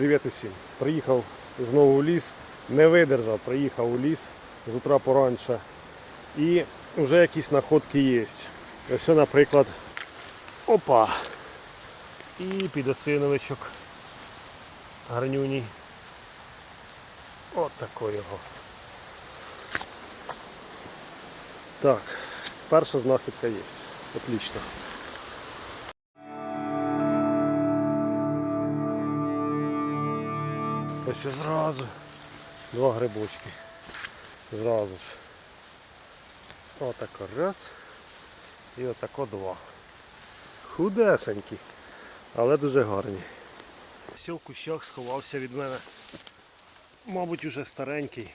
Привіт усім. Приїхав знову у ліс, не видержав, приїхав у ліс з утра поранше. І вже якісь находки є. Ось, наприклад, опа. І підосиновичок. Гарнюній. От такий його. Так, перша знахідка є. Отлично. Що зразу. Два грибочки. Зразу ж. Отако раз. І отако два. Худесенькі, але дуже гарні. Все в кущах сховався від мене. Мабуть, уже старенький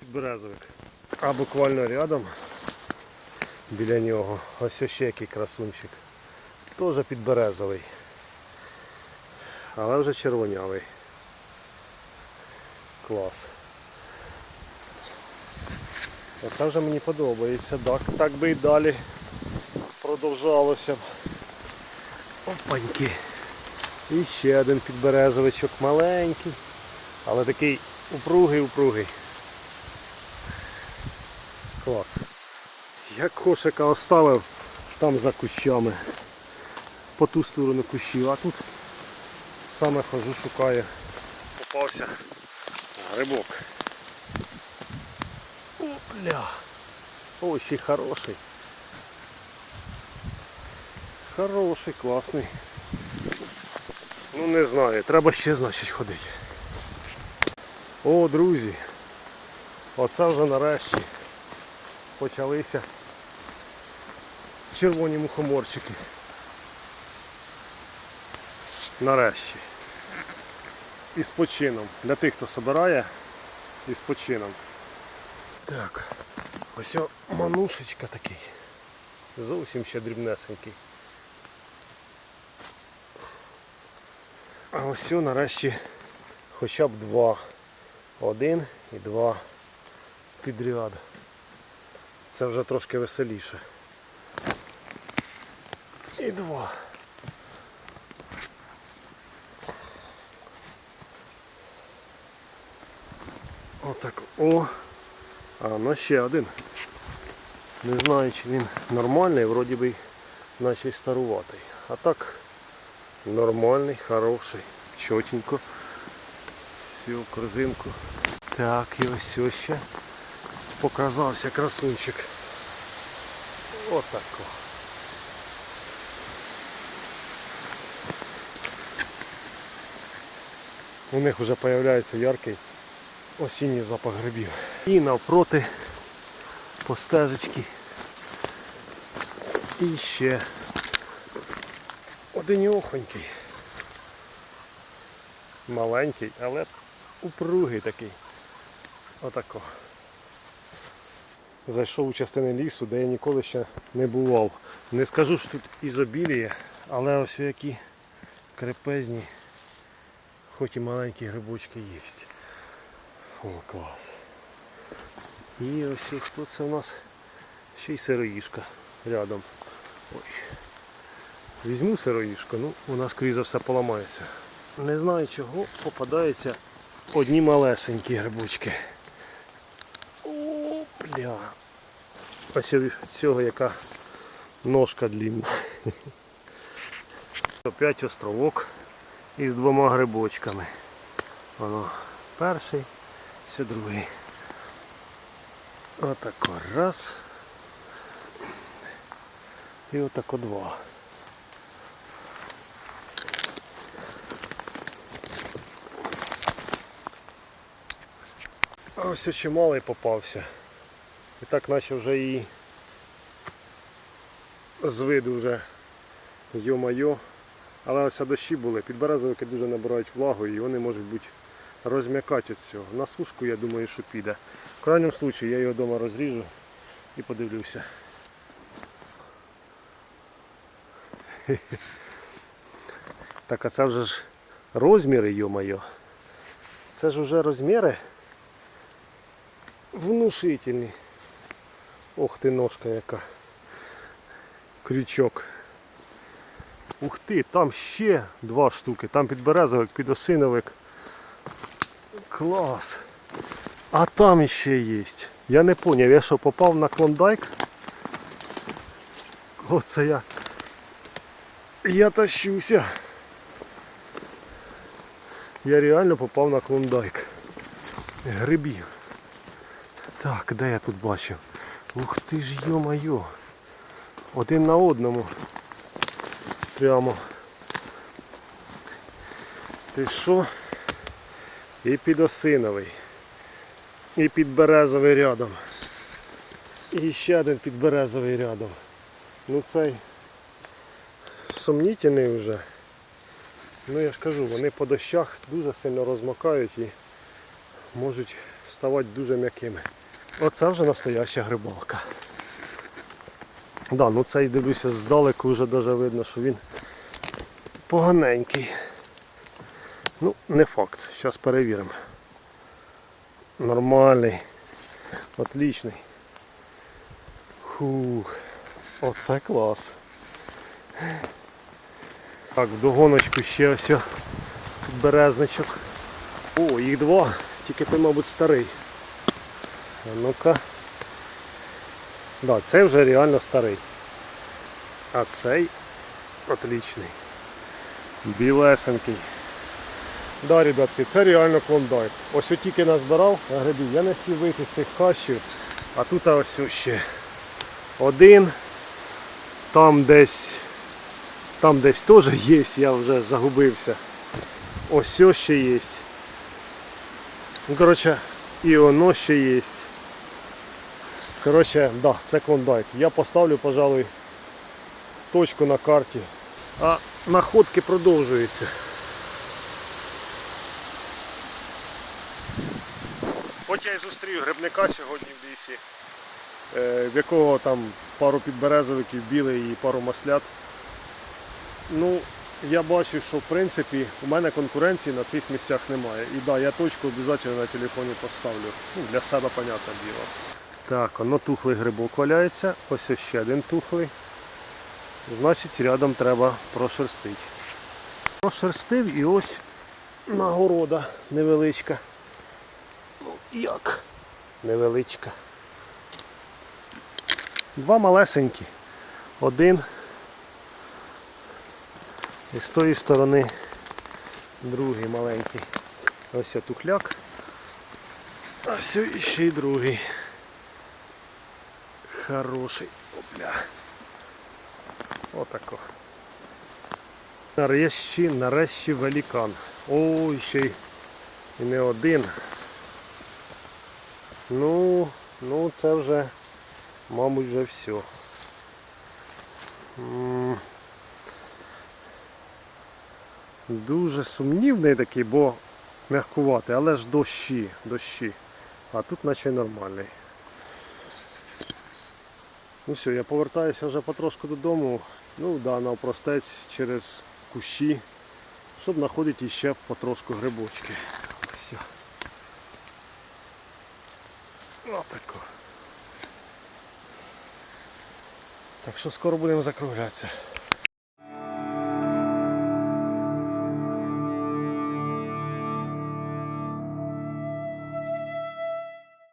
підберезовик. А буквально рядом біля нього. Ось ще який красунчик. Теж підберезовий. Але вже червонявий. Клас. Оце вже мені подобається. Так, так би і далі продовжалося. Опаньки. І ще один підберезовичок маленький, але такий упругий-упругий. Клас. Я кошика оставив там за кущами. По ту сторону кущів, а тут саме хожу, шукаю. Попався грибок. Опля. Й хороший. Хороший, класний. Ну не знаю, треба ще значить ходити. О, друзі. Оце вже нарешті почалися червоні мухоморчики. Нарешті. І з почином. Для тих, хто собирає, і з почином. Так, ось о манушечка такий. Зовсім ще дрібнесенький. А ось о, нарешті хоча б два. Один і два підряд. Це вже трошки веселіше. І два. Отак. О! А ну ще один. Не знаю чи він нормальний, вроді би наче старуватий. А так нормальний, хороший, чотенько. Все, в корзинку. Так, і ось ще показався красунчик. Отако. У них вже з'являється яркий осінній запах грибів. І навпроти по стежечці. І ще один охонький. Маленький, але упругий такий. Отако. Зайшов у частини лісу, де я ніколи ще не бував. Не скажу, що тут ізобіліє, але ось які крепезні, хоч і маленькі грибочки є. О, клас. І ось хто це у нас? Ще й сироїшка рядом. Ой. Візьму сироїшку, ну вона скоріше за все поламається. Не знаю чого попадаються одні малесенькі грибочки. О, бля. Ось цього яка ножка длінна. Опять островок із двома грибочками. Воно перший, все другий. Отако раз. І отако два. А ось чималий попався. І так наче вже і з виду вже йо-майо. Але ось дощі були, підберезовики дуже набирають влагу і вони можуть бути розм'якати від цього. На сушку я думаю, що піде. В крайньому випадку я його вдома розріжу і подивлюся. Так, а це вже ж розміри, йо-майо. Це ж вже розміри внушительні. Ох ти ножка яка. Крючок. Ух ти, там ще два штуки. Там підберезовик, підосиновик. Клас. А там ще є. Я не зрозумів, я що попав на клондайк? Оце я. Я тащуся. Я реально попав на клондайк. Грибів. Так, де я тут бачив? Ух ти ж йо-майо. Один на одному. Прямо. Ти що? І підосиновий. І підберезовий рядом. І ще один підберезовий рядом. Ну цей сумнітельний вже. Ну я ж кажу, вони по дощах дуже сильно розмокають і можуть ставати дуже м'якими. Оце вже настояща грибалка. Да, ну цей дивлюся здалеку вже даже видно, що він поганенький. Ну, не факт. Зараз перевіримо. Нормальний. Отличний. Фух. Оце клас. Так, вдогоночку ще ось березничок. О, їх два. Тільки той, мабуть, старий. А ну-ка. Да, цей вже реально старий. А цей отличний. Білесенький. Да, ребятки, це реально клондайк. Ось тільки назбирав грибів, я не встиг вийти з цих хащів, а тут ось ще один. Там десь там десь теж є, я вже загубився. Ось ще є. Ну, коротше, і воно ще є. Коротше, да, це клондайк. Я поставлю, пожалуй, точку на карті. А находки продовжуються. От я зустрів грибника сьогодні в лісі, е, в якого там пару підберезовиків білий і пару маслят. Ну, я бачу, що в принципі у мене конкуренції на цих місцях немає. І да, я точку обов'язково на телефоні поставлю. Ну, для себе, понятне діло. Так, воно тухлий грибок валяється, ось ще один тухлий. Значить рядом треба прошерстити. Прошерстив і ось нагорода невеличка. Як? Невеличка. Два малесенькі. Один. І з тої сторони другий маленький. Ось я тухляк. А ось ще й другий. Хороший. Опля. Отако. Нарешті, нарешті великан. Ой, ще й не один. Ну, ну це вже, мабуть, вже все. Дуже сумнівний такий, бо м'якуватий, але ж дощі, дощі. А тут наче нормальний. Ну все, я повертаюся вже потрошку додому. Ну да, навпростець через кущі, щоб знаходити ще потрошку грибочки. Все. Отако. Так що скоро будемо закруглятися.